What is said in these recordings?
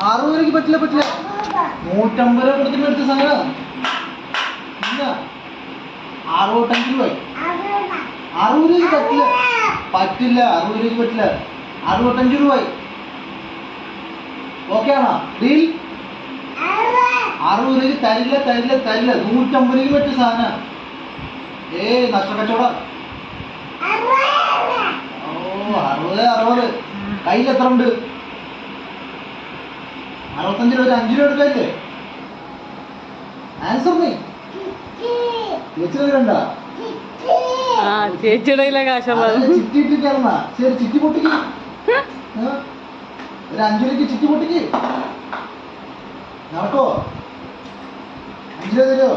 അറുപത് രൂപയ്ക്ക് പറ്റില്ല പറ്റില്ല. നൂറ്റമ്പത് രൂപ കൊടുത്തിട്ട് എടുത്ത സാധനം ഇല്ല. അറുപത്തഞ്ച് രൂപ അറുപത് രൂപയ്ക്ക് പറ്റില്ല. പറ്റില്ല അറുപത് രൂപയ്ക്ക് പറ്റില്ല. അറുപത്തഞ്ച് രൂപ ഓക്കെ ആണോ? ഡീൽ അറുപത് രൂപയ്ക്ക് തരില്ല തരില്ല തരില്ല. നൂറ്റമ്പത് രൂപയ്ക്ക് പറ്റിയ സാധനം. ഏ നഷ്ടക്കച്ചവട. ഓ അറുപത് അറുപത്. കയ്യിൽ എത്ര ഉണ്ട്? അറുപത്തഞ്ച് രൂപ ഒരു അഞ്ച് രൂപ എടുക്കല്ലേ ആൻസർ നീ ചേച്ചിയുടെ കണ്ട ആ ചേച്ചിയുടെ കയ്യിലെ കാശുള്ളത് ചിറ്റി ഇട്ടിട്ടായിരുന്നാ ശരി ചിറ്റി പൊട്ടിക്ക്? ഒരു അഞ്ചു രൂപയ്ക്ക് ചിറ്റി പൊട്ടിക്ക്. നടക്കോ അഞ്ചു രൂപ തരുമോ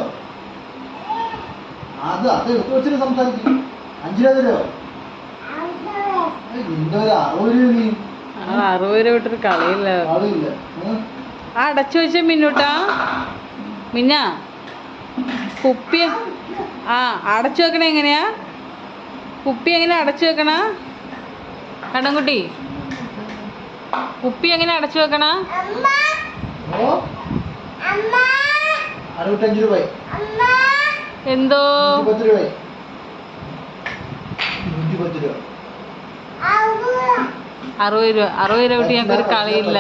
അത് അത് എടുത്തു വെച്ചിട്ട് സംസാരിക്കും. അഞ്ചു. രൂപ തരുമോ നിന്റെ ഒരു അറുപത് രൂപ നീ. അറുപത് രൂപ ഇട്ടൊരു കളിയില്ല? ആ അടച്ചു വെച്ച മിന്നൂട്ടാ. മിന്ന. കുപ്പി ആ അടച്ചു വെക്കണേ എങ്ങനെയാ? കുപ്പി എങ്ങനെ അടച്ചു വെക്കണ? കണ്ണൻകുട്ടി കുപ്പി എങ്ങനെ അടച്ചു വെക്കണ? എന്തോ? രൂപ. అరవై అరవై రూపాయ కాళీ ఇల్ల